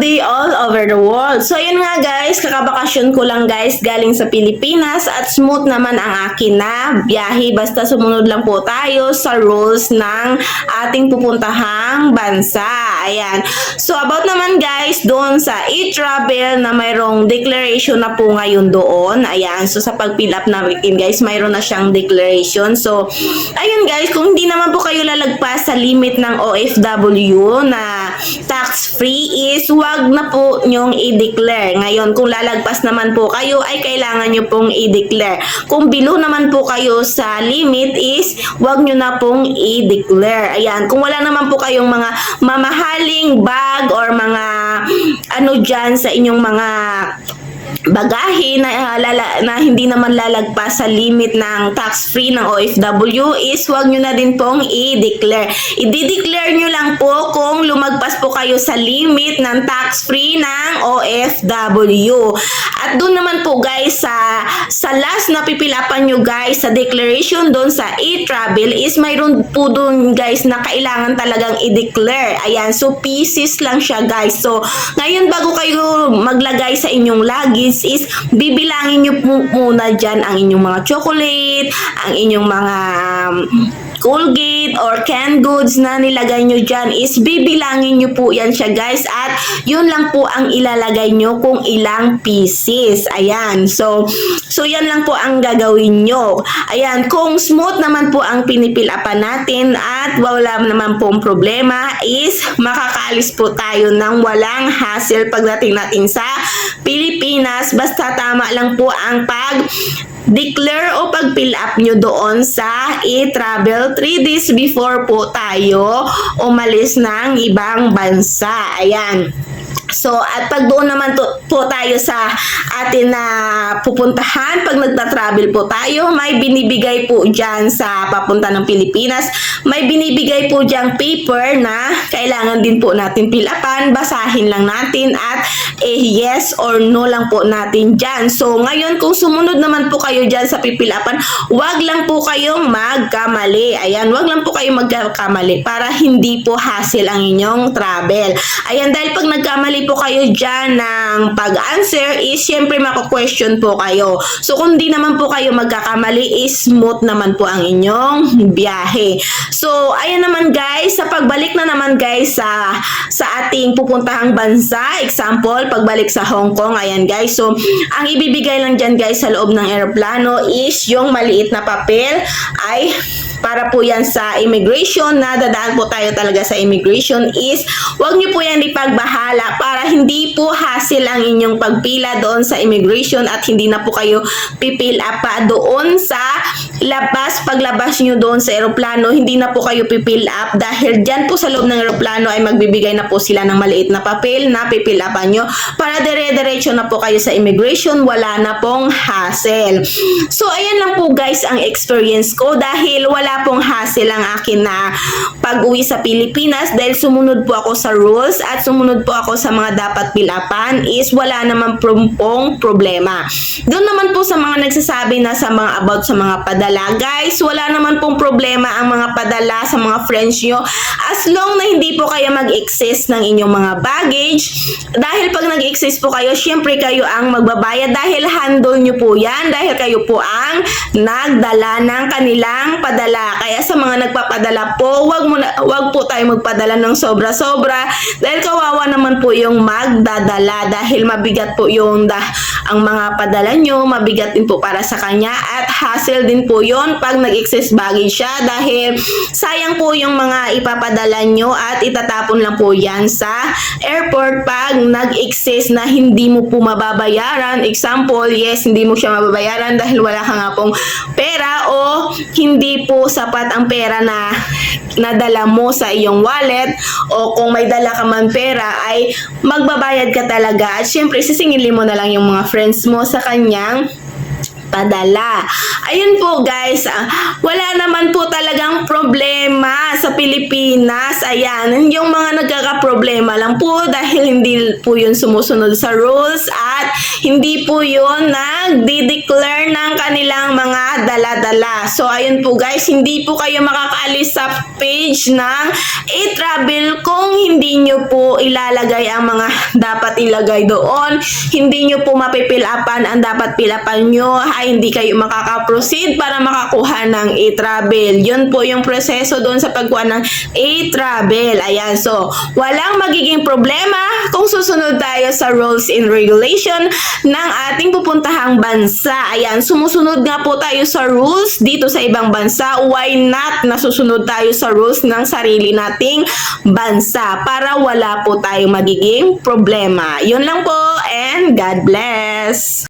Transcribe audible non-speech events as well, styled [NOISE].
they all over the world. So yun nga guys, kakabakasyon ko lang guys galing sa Pilipinas at smooth naman ang akin na biyahe basta sumunod lang po tayo sa rules ng ating pupuntahang bansa. Ayan. So about naman guys doon sa e-travel na mayroong declaration na po ngayon doon. Ayan. So sa pag-fill up natin guys, mayroon na siyang declaration. So ayun guys, kung hindi naman po kayo lalagpas sa limit ng OFW na tax free is wag na po nyong i-declare. Ngayon, kung lalagpas naman po kayo ay kailangan nyo pong i-declare. Kung below naman po kayo sa limit is wag nyo na pong i-declare. Ayan, kung wala naman po kayong mga mamahaling bag or mga ano dyan sa inyong mga bagahe na, uh, lala, na hindi naman lalagpas sa limit ng tax-free ng OFW is huwag nyo na din pong i-declare. I-declare nyo lang po kung lumagpas po kayo sa limit ng tax-free ng OFW. At doon naman po guys sa, sa last na pipilapan nyo guys sa declaration doon sa e-travel is mayroon po doon guys na kailangan talagang i-declare. Ayan, so pieces lang siya guys. So ngayon bago kayo maglagay sa inyong luggage is bibilangin nyo po muna dyan ang inyong mga chocolate, ang inyong mga um, Colgate or canned goods na nilagay nyo dyan is bibilangin nyo po yan siya guys at yun lang po ang ilalagay nyo kung ilang pieces. Ayan. So, so yan lang po ang gagawin nyo. Ayan. Kung smooth naman po ang pinipilapan natin at wala naman pong problema is makakaalis po tayo ng walang hassle pagdating natin sa Pilipinas. Basta tama lang po ang pag declare o pag-fill up nyo doon sa e-travel 3 days before po tayo umalis ng ibang bansa. Ayan. So, at pag doon naman to, po tayo sa atin na pupuntahan, pag nagta-travel po tayo, may binibigay po dyan sa papunta ng Pilipinas, may binibigay po dyan paper na kailangan din po natin pilapan, basahin lang natin at eh yes or no lang po natin dyan. So, ngayon kung sumunod naman po kayo dyan sa pipilapan, wag lang po kayong magkamali. Ayan, wag lang po kayong magkamali para hindi po hassle ang inyong travel. Ayan, dahil pag nagkamali po kayo dyan ng pag-answer is syempre mako-question po kayo. So kung di naman po kayo magkakamali is smooth naman po ang inyong biyahe. So ayan naman guys, sa pagbalik na naman guys sa sa ating pupuntahang bansa, example, pagbalik sa Hong Kong, ayan guys. So ang ibibigay lang dyan guys sa loob ng eroplano is yung maliit na papel ay para po yan sa immigration. Na dadaan po tayo talaga sa immigration is wag niyo po yan ipagbahala para hindi po hassle ang inyong pagpila doon sa immigration at hindi na po kayo pipil up pa doon sa labas paglabas niyo doon sa eroplano hindi na po kayo pipil up dahil dyan po sa loob ng eroplano ay magbibigay na po sila ng maliit na papel na pipil upan nyo para dire-diretso na po kayo sa immigration wala na pong hassle so ayan lang po guys ang experience ko dahil wala pong hassle ang akin na pag-uwi sa Pilipinas dahil sumunod po ako sa rules at sumunod po ako sa mga dapat pilapan is wala naman pong problema. Doon naman po sa mga nagsasabi na sa mga about sa mga padala, guys, wala naman pong problema ang mga padala sa mga friends nyo as long na hindi po kayo mag-excess ng inyong mga baggage dahil pag nag-excess po kayo, syempre kayo ang magbabayad dahil handle nyo po yan dahil kayo po ang nagdala ng kanilang padala. Kaya sa mga nagpapadala po, wag mo na, wag po tayo magpadala ng sobra-sobra dahil kawawa naman po yung magdadala dahil mabigat po yung da, ang mga padala nyo, mabigat din po para sa kanya at hassle din po yon pag nag-excess baggage siya dahil sayang po yung mga ipapadala nyo at itatapon lang po yan sa airport pag nag-excess na hindi mo po mababayaran. Example, yes, hindi mo siya mababayaran dahil wala ka nga pong pera o hindi po sapat ang pera na nadala mo sa iyong wallet o kung may dala ka man pera ay magbabayad ka talaga at syempre sisingilin mo na lang yung mga friends mo sa kanyang padala. Ayun po guys, ah, wala naman po talagang problema sa Pilipinas. Ayan, yung mga nagkakaproblema lang po dahil hindi po yun sumusunod sa rules at hindi po yun nagdi-declare ng kanilang mga dala-dala. So ayun po guys, hindi po kayo makakaalis sa page ng e-travel kung hindi nyo po ilalagay ang mga [LAUGHS] dapat ilagay doon. Hindi nyo po mapipilapan ang dapat pilapan nyo. Ay, hindi kayo makaka-proceed para makakuha ng e-travel. Yun po yung proseso doon sa pagkuha ng e-travel. Ayan, so walang magiging problema kung susunod tayo sa rules and regulation ng ating pupuntahang bansa. Ayan, sumusunod nga po tayo sa rules dito sa ibang bansa. Why not nasusunod tayo sa rules ng sarili nating bansa para wala po tayong magiging problema. Yun lang po and God bless!